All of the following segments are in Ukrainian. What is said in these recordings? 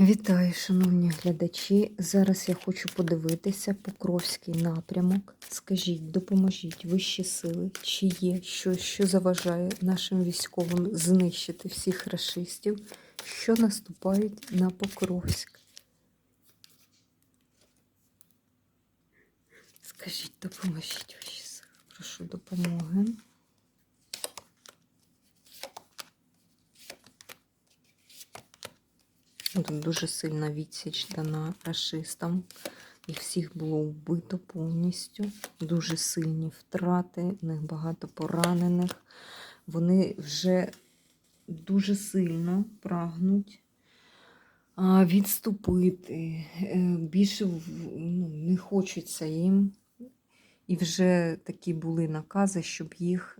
Вітаю, шановні глядачі. Зараз я хочу подивитися Покровський напрямок. Скажіть, допоможіть вищі сили, чи є щось, що заважає нашим військовим знищити всіх рашистів, що наступають на Покровськ. Скажіть, допоможіть вищі сили. Прошу допомоги. Тут дуже сильна відсіч дана рашистам. Їх всіх було вбито повністю. Дуже сильні втрати, в них багато поранених. Вони вже дуже сильно прагнуть відступити. Е, Більше ну, не хочеться їм. І вже такі були накази, щоб їх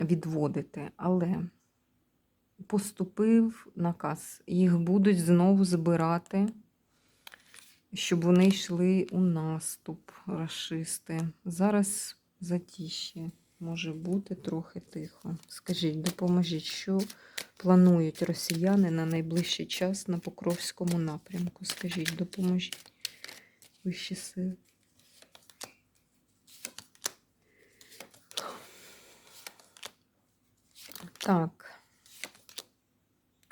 відводити. Але поступив наказ. Їх будуть знову збирати, щоб вони йшли у наступ, рашисти. Зараз затіще може бути трохи тихо. Скажіть, допоможіть, що планують росіяни на найближчий час на Покровському напрямку? Скажіть, допоможіть вищі сили. Так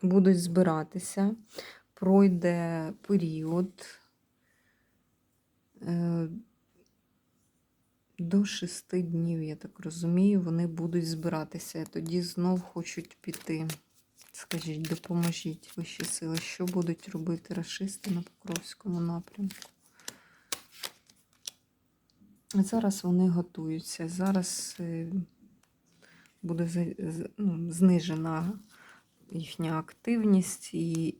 будуть збиратися, пройде період е, до шести днів, я так розумію, вони будуть збиратися. Тоді знов хочуть піти. Скажіть, допоможіть вищі сили, що будуть робити рашисти на Покровському напрямку. Зараз вони готуються. Зараз е, буде ну, знижена їхня активність, і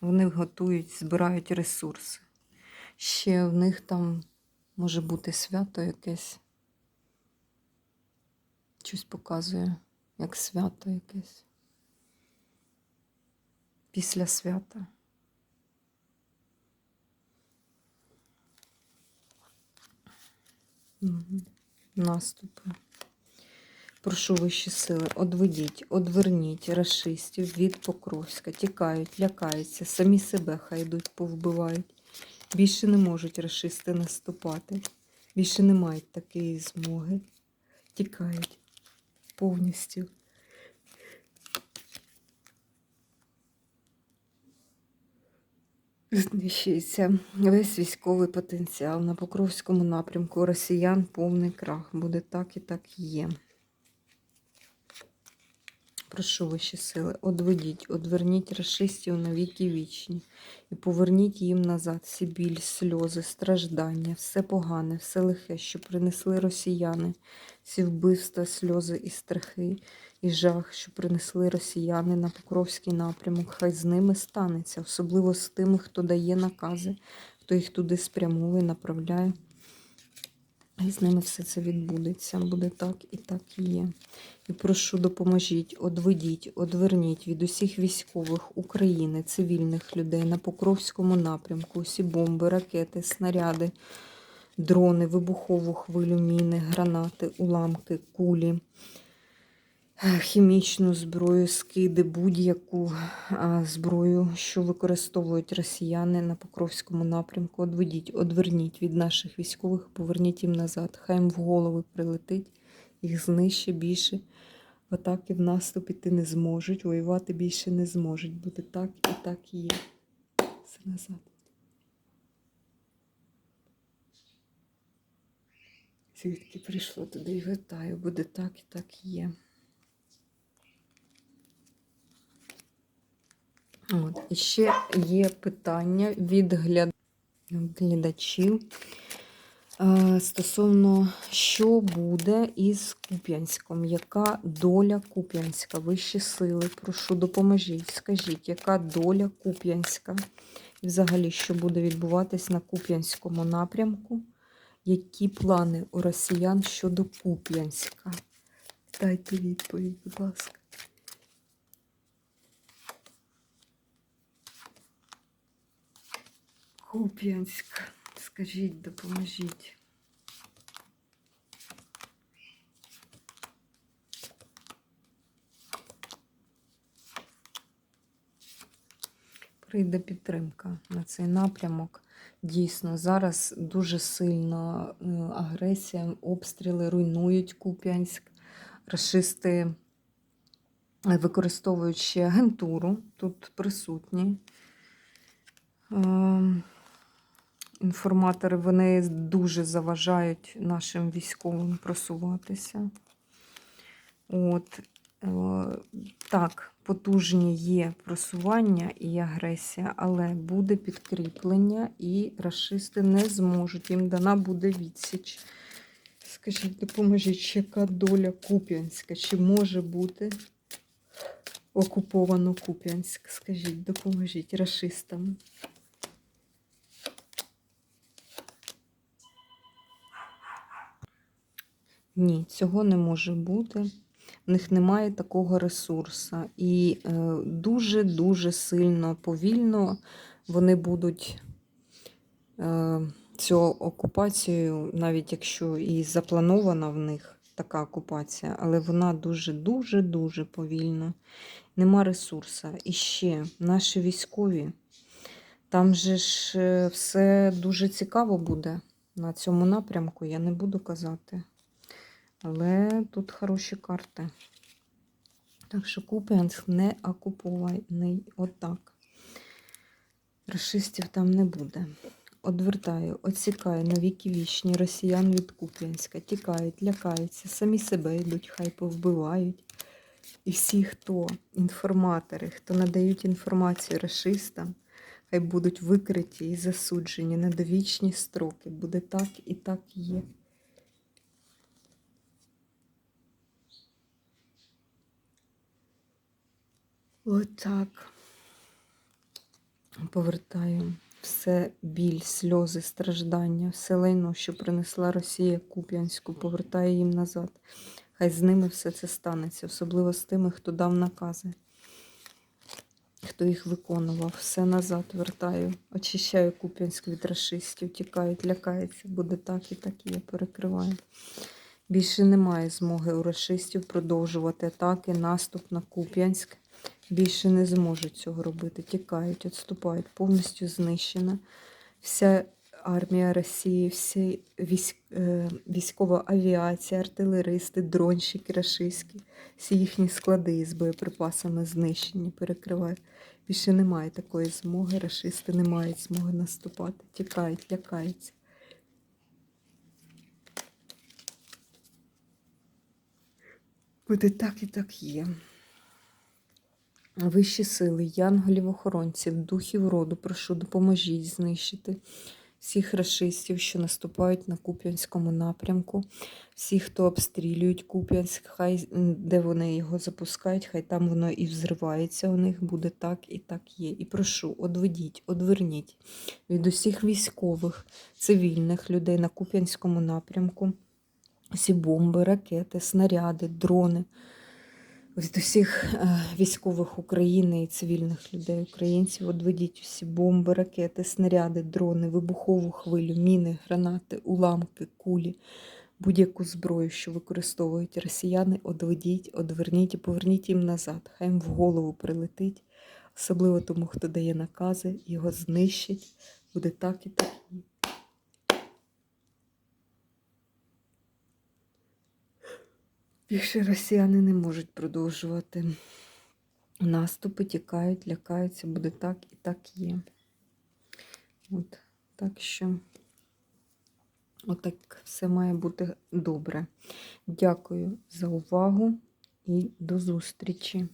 вони готують, збирають ресурси. Ще в них там може бути свято якесь. Щось показує, як свято якесь. Після свята. Наступи. Прошу вищі сили, одведіть, одверніть рашистів від Покровська. Тікають, лякаються, самі себе хай йдуть, повбивають. Більше не можуть рашисти наступати. Більше не мають такої змоги. Тікають повністю. Знищується весь військовий потенціал на Покровському напрямку. Росіян повний крах. Буде так і так є. Прошу вищі сили, одведіть, одверніть рашистів на віки вічні і поверніть їм назад всі біль, сльози, страждання, все погане, все лихе, що принесли росіяни, всі вбивства, сльози і страхи, і жах, що принесли росіяни на Покровський напрямок. Хай з ними станеться, особливо з тими, хто дає накази, хто їх туди спрямовує, направляє. І з ними все це відбудеться. Буде так і так і є. І прошу, допоможіть, одведіть, одверніть від усіх військових України, цивільних людей на Покровському напрямку, усі бомби, ракети, снаряди, дрони, вибухову хвилю, міни, гранати, уламки, кулі, хімічну зброю, скиди, будь-яку зброю, що використовують росіяни на Покровському напрямку. Одведіть, одверніть від наших військових, поверніть їм назад. Хай їм в голови прилетить, їх знищить більше. В атаки в наступ іти не зможуть, воювати більше не зможуть. Буде так і так і є. Все назад. Звідки прийшло туди і вітаю, буде так і так є. От. І ще є питання від гляд... глядачів е, стосовно, що буде із Куп'янськом, яка доля Куп'янська, вищі сили, прошу, допоможіть, скажіть, яка доля Куп'янська? І взагалі, що буде відбуватись на Куп'янському напрямку? Які плани у росіян щодо Куп'янська? Дайте відповідь, будь ласка. Куп'янськ. Скажіть, допоможіть. прийде підтримка на цей напрямок. Дійсно, зараз дуже сильно е, агресія, обстріли руйнують Куп'янськ. Рашисти е, використовують ще агентуру, тут присутні. Інформатори вони дуже заважають нашим військовим просуватися. От, е, так, потужні є просування і агресія, але буде підкріплення, і расисти не зможуть. Їм дана буде відсіч. Скажіть, допоможіть, яка доля Куп'янська? Чи може бути окуповано Куп'янськ? Скажіть, допоможіть расистам. Ні, цього не може бути. В них немає такого ресурсу. І дуже-дуже сильно повільно вони будуть е, цю окупацію, навіть якщо і запланована в них така окупація, але вона дуже-дуже-дуже повільно. Нема ресурсу. І ще наші військові, там же ж е, все дуже цікаво буде на цьому напрямку, я не буду казати. Але тут хороші карти. Так що Куп'янськ не окупований отак. Рашистів там не буде. Одвертаю, отсікаю на віки вічні росіян від Куп'янська. Тікають, лякаються, самі себе йдуть, хай повбивають. І всі, хто інформатори, хто надають інформацію рашистам, хай будуть викриті і засуджені на довічні строки. Буде так і так є. Отак. Повертаю все біль, сльози, страждання, все лайно, що принесла Росія Куп'янську, повертаю їм назад. Хай з ними все це станеться, особливо з тими, хто дав накази, хто їх виконував. Все назад вертаю. Очищаю Куп'янськ від расистів, тікають, лякаються. Буде так і так і я перекриваю. Більше немає змоги у расистів продовжувати атаки, наступ на Куп'янськ. Більше не зможуть цього робити. Тікають, відступають, повністю знищена. Вся армія Росії, всі військ, е, військова авіація, артилеристи, дронщики рашистські, всі їхні склади з боєприпасами знищені, перекривають. Більше немає такої змоги, рашисти не мають змоги наступати. Тікають, лякаються. Буде так і так є. Вищі сили, янголів-охоронців, духів роду, прошу, допоможіть знищити всіх расистів, що наступають на Куп'янському напрямку, всіх, хто обстрілюють Куп'янськ, хай де вони його запускають, хай там воно і взривається у них, буде так і так є. І прошу, одведіть, одверніть від усіх військових, цивільних людей на Куп'янському напрямку. Всі бомби, ракети, снаряди, дрони від усіх е, військових України і цивільних людей, українців, одведіть усі бомби, ракети, снаряди, дрони, вибухову хвилю, міни, гранати, уламки, кулі, будь-яку зброю, що використовують росіяни, одведіть, одверніть і поверніть їм назад. Хай їм в голову прилетить, особливо тому, хто дає накази, його знищить. Буде так і так. Більше росіяни не можуть продовжувати наступи, тікають, лякаються, буде так і так є. От, так що, отак все має бути добре. Дякую за увагу і до зустрічі!